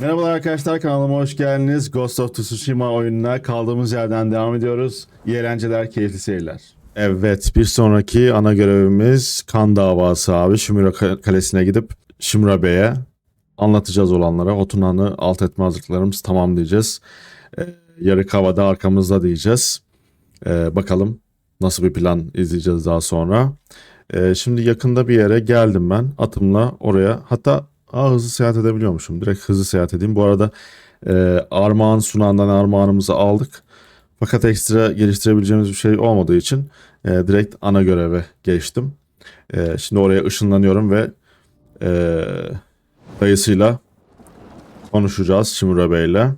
Merhabalar arkadaşlar kanalıma hoş geldiniz. Ghost of Tsushima oyununa kaldığımız yerden devam ediyoruz. İyi eğlenceler, keyifli seyirler. Evet bir sonraki ana görevimiz kan davası abi. Shimura Ka- Kalesi'ne gidip Shimura Bey'e anlatacağız olanlara. Hotunan'ı alt etme hazırlıklarımız tamam diyeceğiz. Ee, yarık havada arkamızda diyeceğiz. Ee, bakalım nasıl bir plan izleyeceğiz daha sonra. Ee, şimdi yakında bir yere geldim ben atımla oraya. Hatta aa, hızlı seyahat edebiliyormuşum. Direkt hızlı seyahat edeyim. Bu arada e, Armağan Sunan'dan armağanımızı aldık. Fakat ekstra geliştirebileceğimiz bir şey olmadığı için e, direkt ana göreve geçtim. E, şimdi oraya ışınlanıyorum ve e, dayısıyla konuşacağız Shimura Bey'le.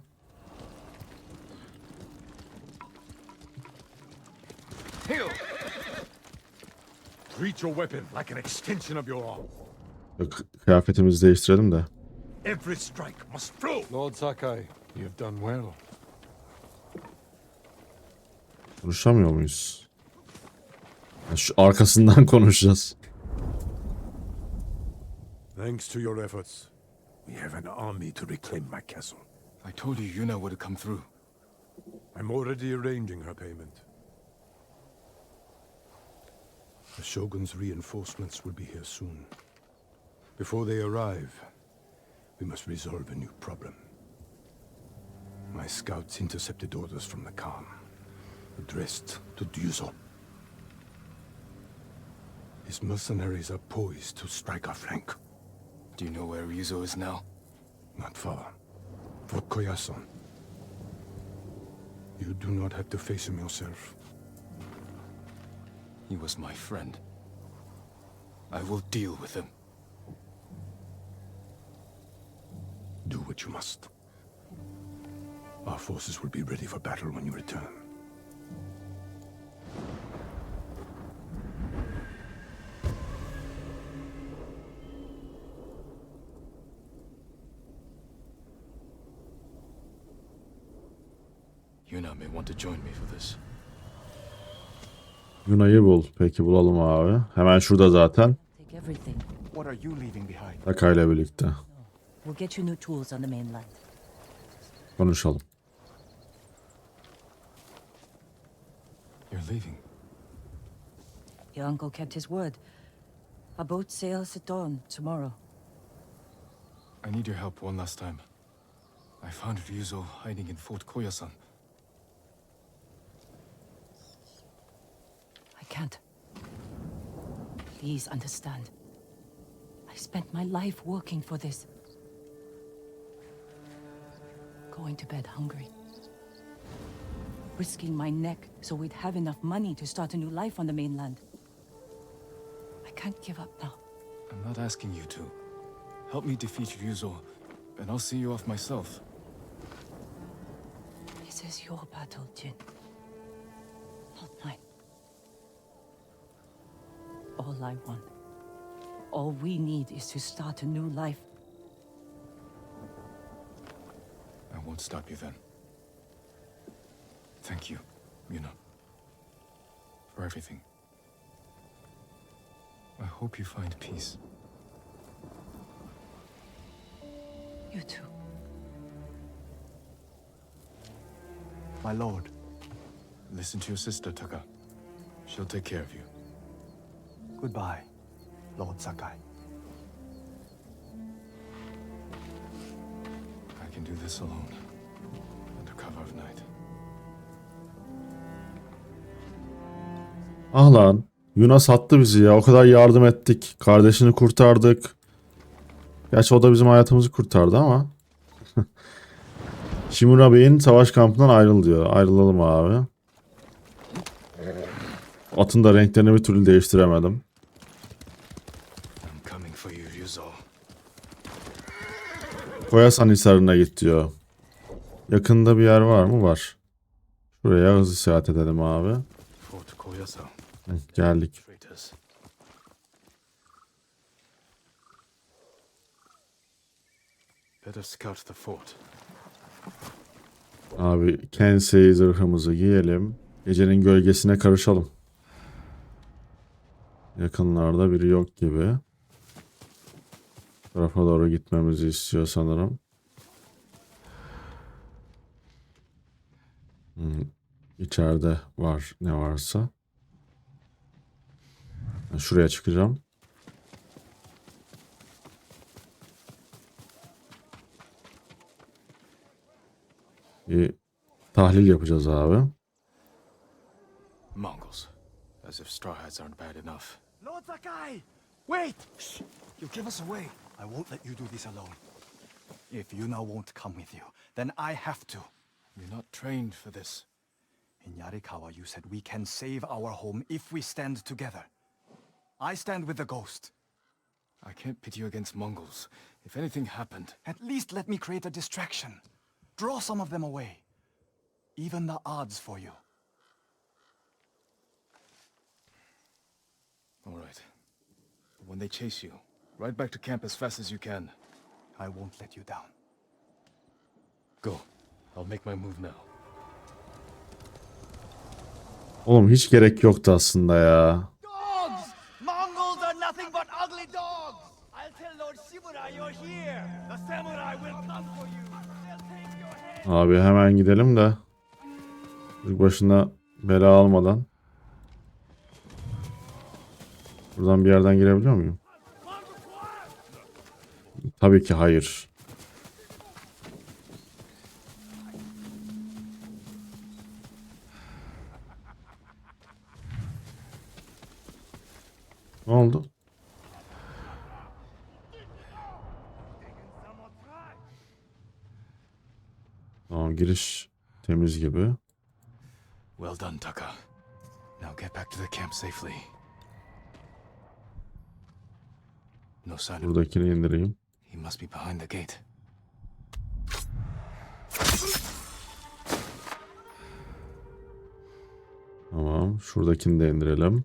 Treat your weapon like an extension of your arm. Kıyafetimizi değiştirelim de. Every strike must flow. Lord Sakai, you have done well. Konuşamıyor muyuz? Ya Şu arkasından konuşacağız. Thanks to your efforts, we have an army to reclaim my castle. I told you Yuna would come through. I'm already arranging her payment. The Shogun's reinforcements will be here soon. Before they arrive, we must resolve a new problem. My scouts intercepted orders from the Khan, addressed to Ryuzo. His mercenaries are poised to strike our flank. Do you know where Ryuzo is now? Not far. Fort Koyasan. You do not have to face him yourself. He was my friend. I will deal with him. Must. Our forces will be ready for battle when you return. Yuna may want to join me for this. Yuna'yı bul. Peki bulalım abi. Hemen şurada zaten. Take everything. What are you leaving behind? Taka ile birlikte. We'll get you new tools on the mainland. Konuşalım. You're leaving. Your uncle kept his word. Our boat sails at dawn tomorrow. I need your help one last time. I found Ryuzo hiding in Fort Koyasan. I can't. Please understand. I spent my life working for this. Going to bed hungry. Risking my neck so we'd have enough money to start a new life on the mainland. I can't give up now. I'm not asking you to. Help me defeat Ryuzo, and I'll see you off myself. This is your battle, Jin. Not mine. All I want, all we need is to start a new life. Won't stop you then. Thank you, Yuna. For everything. I hope you find peace. You too. My lord, Listen to your sister, Taka. She'll take care of you. goodbye, Lord Sakai. I can do this alone. Night. Ah lan. Yuna sattı bizi ya. O kadar yardım ettik. Kardeşini kurtardık. Gerçi o da bizim hayatımızı kurtardı ama. Shimura Bey'in savaş kampından ayrıl diyor. Ayrılalım abi. Atın da renklerini bir türlü değiştiremedim. Koyasan Hisarı'na git diyor. Yakında bir yer var mı? Var. Şuraya hızlı seyahat edelim abi. Geldik. Abi Kensei zırhımızı giyelim. Gecenin gölgesine karışalım. Yakınlarda biri yok gibi. Tarafa doğru gitmemizi istiyor sanırım. Hmm, İçeride var ne varsa. Ben Şuraya çıkacağım. Bir tahlil yapacağız abi. Mongols. As if straw hats aren't bad enough. Lord Sakai! Wait! Shh! You give us away. I won't let you do this alone. If Yuna won't come with you, then I have to. You're not trained for this. In Yarikawa, you said we can save our home if we stand together. I stand with the ghost. I can't pit you against Mongols. If anything happened, At least let me create a distraction. Draw some of them away. Even the odds for you. all right. But when they chase you, ride back to camp as fast as you can. I won't let you down. Go. I'll make my move now. Oğlum hiç gerek yoktu aslında ya. Dogs! Mongols are nothing but ugly dogs! I'll tell Lord Shimura you're here! The samurai will come for you! They'll take your head! Abi hemen gidelim de. Çocuk başına bela almadan. Buradan bir yerden girebiliyor muyum? Tabii ki hayır. Ne oldu? Tamam giriş temiz gibi. Well done, Taka. Now get back to the camp safely. No sign Buradakini indireyim. He must be behind the gate. Tamam. Şuradakini de indirelim.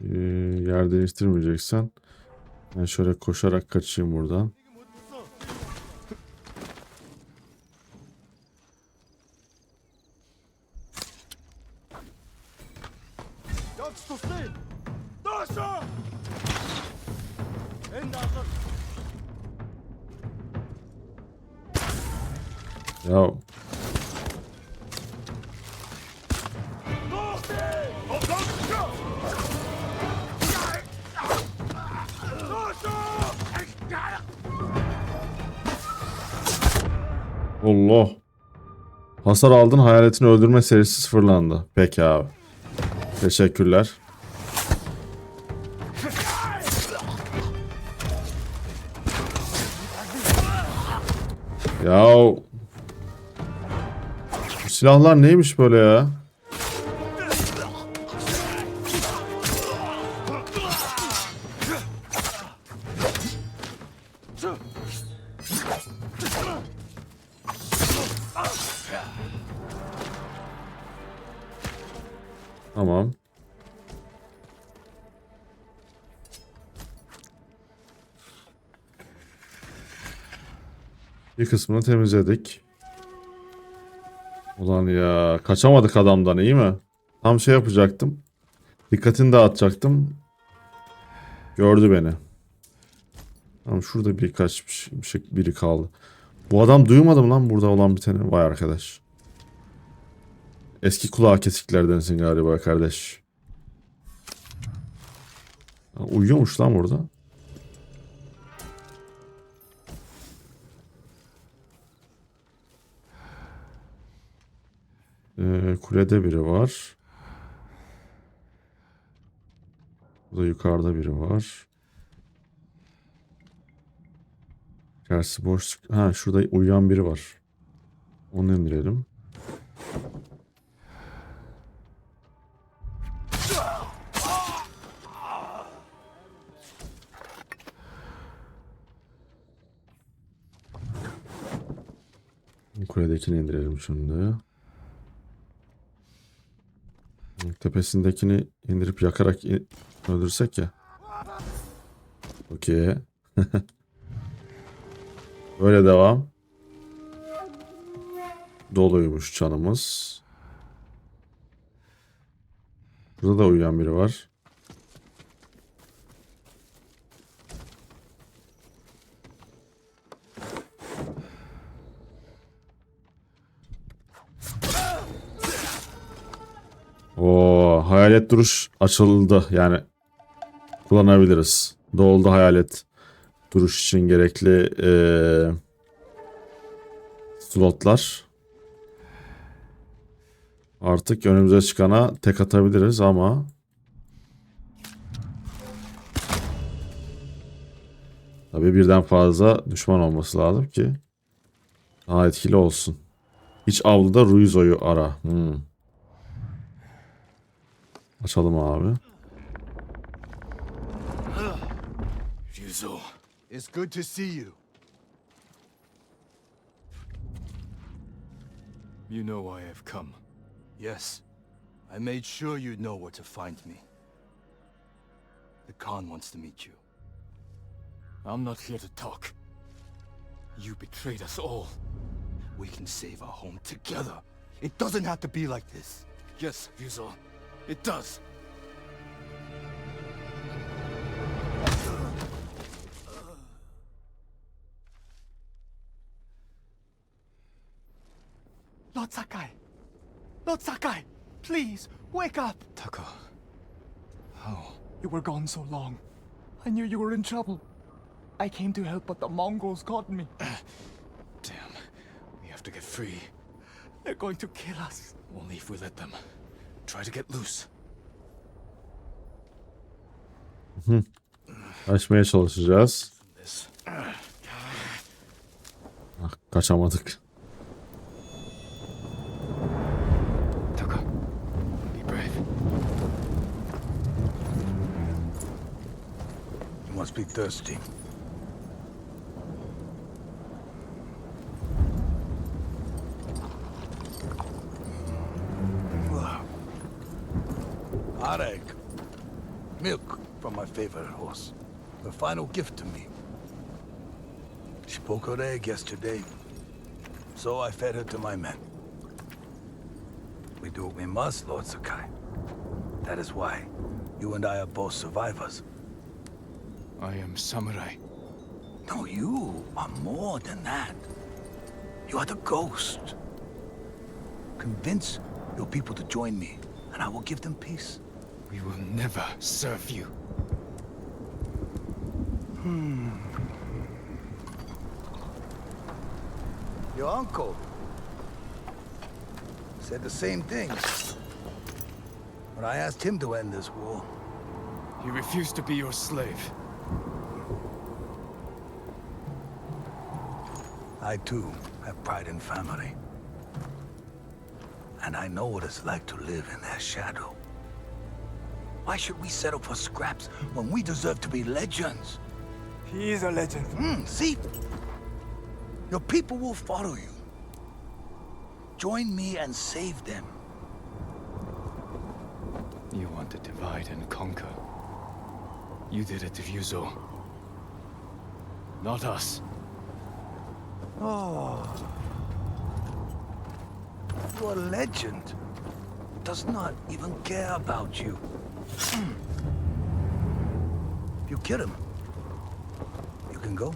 Ee, yer değiştirmeyeceksen ben şöyle koşarak kaçayım buradan. Allah. Hasar aldın hayaletini öldürme serisi sıfırlandı. Peki abi. Teşekkürler. Ya silahlar neymiş böyle ya? Bir kısmını temizledik. Ulan ya kaçamadık adamdan iyi mi? Tam şey yapacaktım. Dikkatini dağıtacaktım. Gördü beni. Tamam şurada birkaç bir şey, şey- biri kaldı. Bu adam duymadı mı lan burada olan bir tane? Vay arkadaş. Eski kulağı kesiklerdensin galiba kardeş. Uyuyormuş lan burada. Ee, kulede biri var. Burada yukarıda biri var. Gerçi boş. Ha şurada uyuyan biri var. Onu indirelim. Kuledekini indirelim şimdi. Tepesindekini indirip yakarak in- öldürsek ya. Okey. Böyle devam. Doluymuş canımız. Burada da uyuyan biri var. Hayalet duruş açıldı. Yani kullanabiliriz. Doldu hayalet duruş için gerekli eee, slotlar. Artık önümüze çıkana tek atabiliriz ama tabii birden fazla düşman olması lazım ki daha etkili olsun. Hiç avluda Ruizo'yu ara. Hmm. Açalım abi. Ryuzo. It's good to see you. You know why I've come. Yes, I made sure you'd know where to find me. The Khan wants to meet you. I'm not here to talk. You betrayed us all. We can save our home together. It doesn't have to be like this. Yes, Ryuzo. It does. Lord Sakai! Lord Sakai! Please, wake up! Taka. How? You were gone so long. I knew you were in trouble. I came to help, but the Mongols caught me. Damn. We have to get free. They're going to kill us. Only if we let them. Try to get loose. Açmaya çalışacağız. Ah, kaçamadık. Must be thirsty. Areg. Milk from my favorite horse. The final gift to me. She broke her egg yesterday. So I fed her to my men. We do what we must, Lord Sakai. That is why you and I are both survivors. I am samurai. No, you are more than that. You are the ghost. Convince your people to join me, and I will give them peace. We will never serve you. Hmm. Your uncle said the same thing when I asked him to end this war. He refused to be your slave. I too have pride in family. And I know what it's like to live in their shadow. Why should we settle for scraps when we deserve to be legends? He is a legend. Hmm, see? Your people will follow you. Join me and save them. You want to divide and conquer. You did it to Ryuzo. Not us. Oh. Your legend does not even care about you. If you kill him, you can go.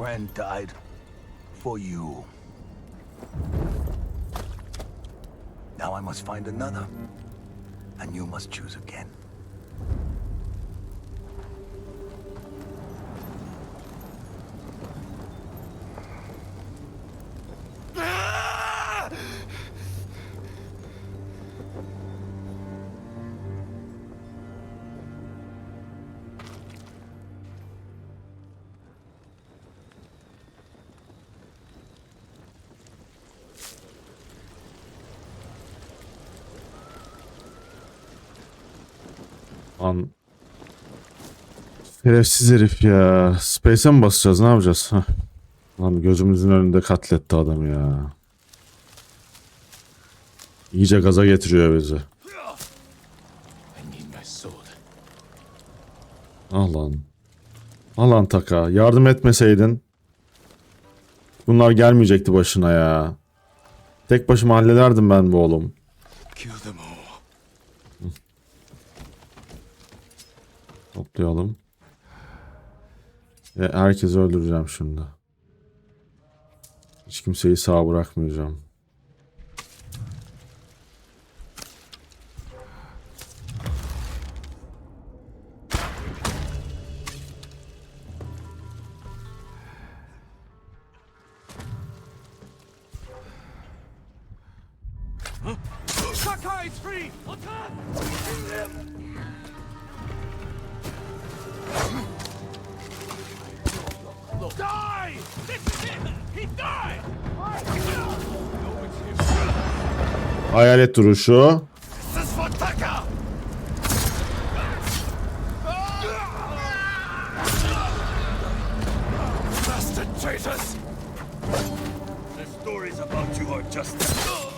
Friend died for you. Now I must find another. and you must choose again. Lan. Şerefsiz herif ya. Space'e mi basacağız? Ne yapacağız? Heh. Lan gözümüzün önünde katletti adamı ya. İyice gaza getiriyor bizi. Ah lan. Ah lan Taka. Yardım etmeseydin. Bunlar gelmeyecekti başına ya. Tek başıma hallederdim ben bu oğlum. Toplayalım. Ve herkesi öldüreceğim şimdi. Hiç kimseyi sağ bırakmayacağım. Hayalet duruşu. This is for Taka! Bastard traitors! The stories about you are just...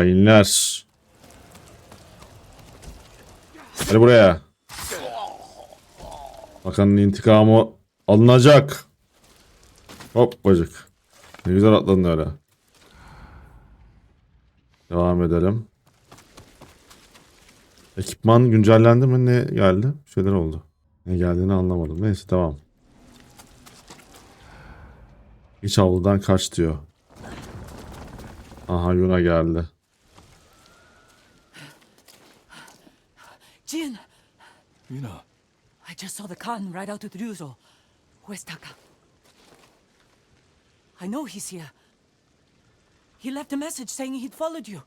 Hainler. Gel buraya. Bakanın intikamı alınacak. Hop bacık. Ne güzel atladın öyle. Devam edelim. Ekipman güncellendi mi? Ne geldi? Bir şeyler oldu. Ne geldiğini anlamadım. Neyse tamam. İç avludan kaç diyor. Aha Yuna geldi. You know, I just saw the Khan ride out with Ryuzo. Where's Taka? I know he's here. He left a message saying he'd followed you.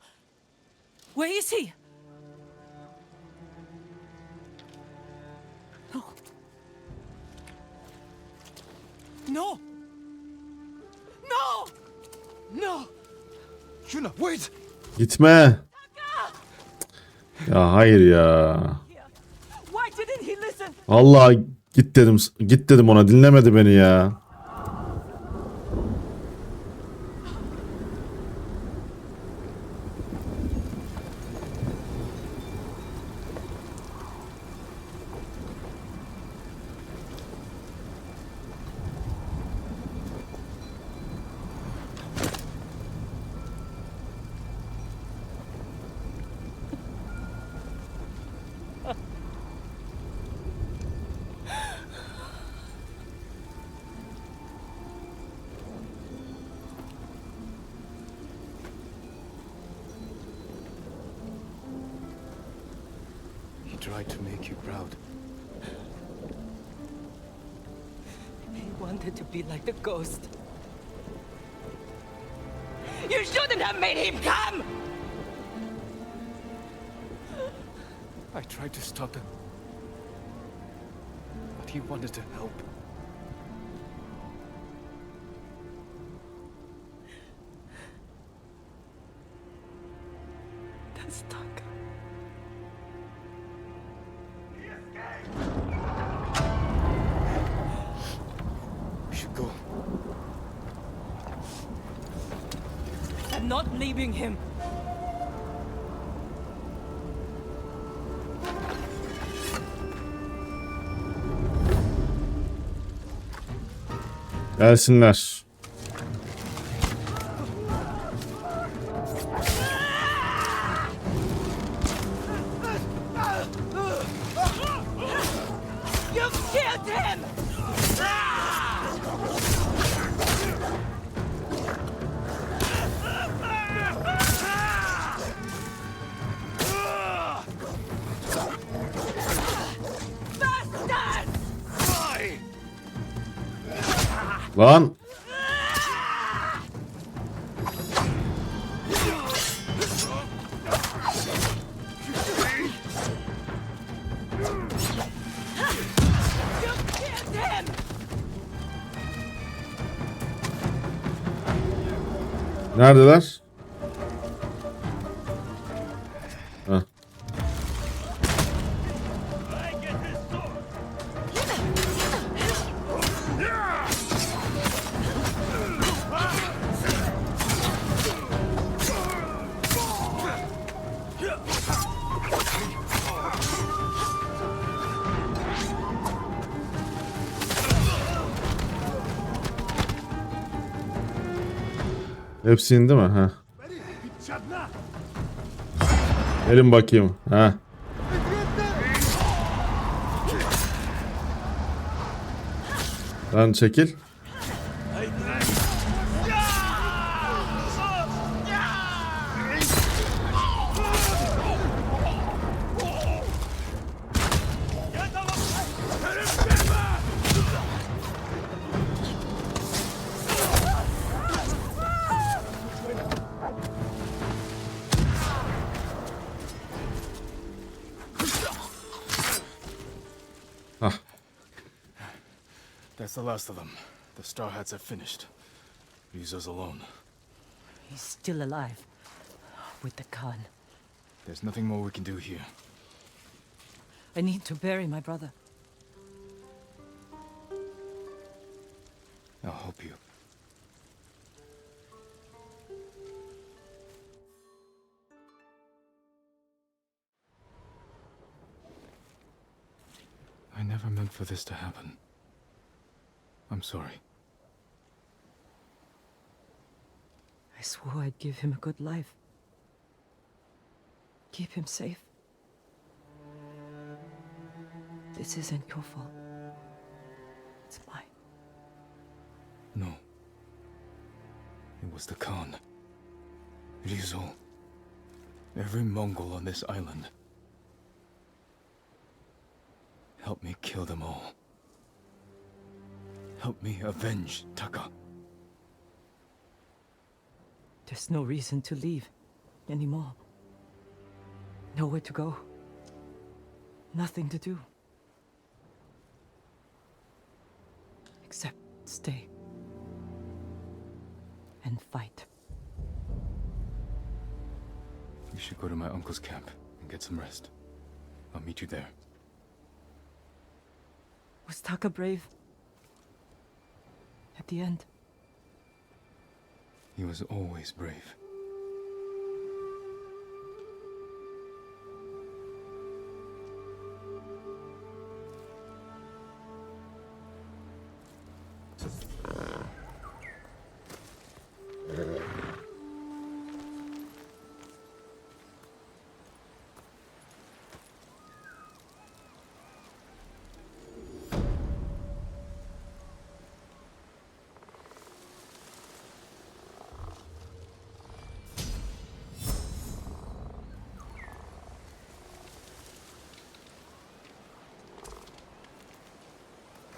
Where is he? No. No. No. No. Yuna, wait! Gitme. Ya hayır ya. Allah git dedim. Git dedim ona dinlemedi beni ya. Wanted to be like the ghost. You shouldn't have made him come! I tried to stop him. But he wanted to help. Leaving him. Gelsinler. Lan. Neredeler? Heh. Hepsi indi mi? Ha. Gelin bakayım. Ha. Lan çekil. That's the last of them. The Star Hats have finished. Ryuzo's alone. He's still alive. With the Khan. There's nothing more we can do here. I need to bury my brother. I'll help you. I never meant for this to happen. I'm sorry. I swore I'd give him a good life. Keep him safe. This isn't your fault. It's mine. No. It was the Khan. Ryuzo. Every Mongol on this island. Help me kill them all. Help me avenge Taka. There's no reason to leave anymore. Nowhere to go. Nothing to do. Except stay. And fight. You should go to my uncle's camp and get some rest. I'll meet you there. Was Taka brave? At the end? He was always brave.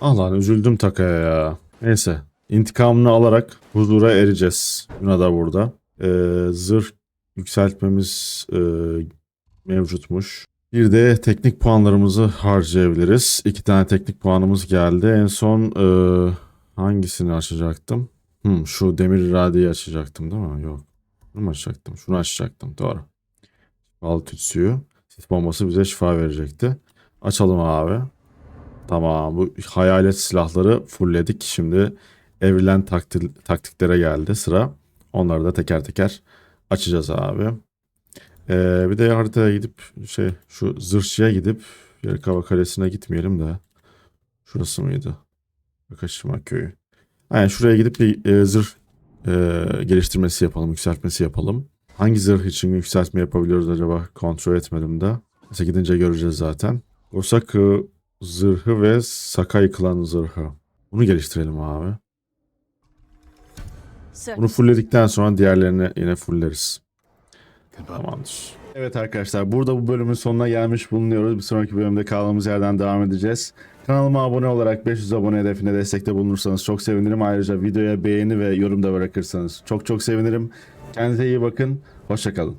Ah lan üzüldüm Taka'ya ya. Neyse. intikamını alarak huzura ereceğiz. Yuna da burada. Ee, zırh yükseltmemiz e, mevcutmuş. Bir de teknik puanlarımızı harcayabiliriz. İki tane teknik puanımız geldi. En son e, hangisini açacaktım? Hmm, şu demir iradeyi açacaktım değil mi? Yok. Bunu mu açacaktım? Şunu açacaktım. Doğru. Şifalı tütsüyü. Sis bombası bize şifa verecekti. Açalım abi. Tamam bu hayalet silahları fullledik. Şimdi evrilen takti- taktiklere geldi sıra. Onları da teker teker açacağız abi. Ee, bir de haritaya gidip şey şu zırhçıya gidip Yerikava Kalesi'ne gitmeyelim de. Şurası mıydı? Bakışma köyü. Yani şuraya gidip bir e, zırh e, geliştirmesi yapalım, yükseltmesi yapalım. Hangi zırh için yükseltme yapabiliyoruz acaba? Kontrol etmedim de. Mesela gidince göreceğiz zaten. Osaku zırhı ve Sakai klan zırhı. Bunu geliştirelim abi. Bunu fullledikten sonra diğerlerini yine fullleriz. Goodbye. Tamamdır. Evet arkadaşlar burada bu bölümün sonuna gelmiş bulunuyoruz. Bir sonraki bölümde kaldığımız yerden devam edeceğiz. Kanalıma abone olarak 500 abone hedefine destekte bulunursanız çok sevinirim. Ayrıca videoya beğeni ve yorum da bırakırsanız çok çok sevinirim. Kendinize iyi bakın. Hoşçakalın.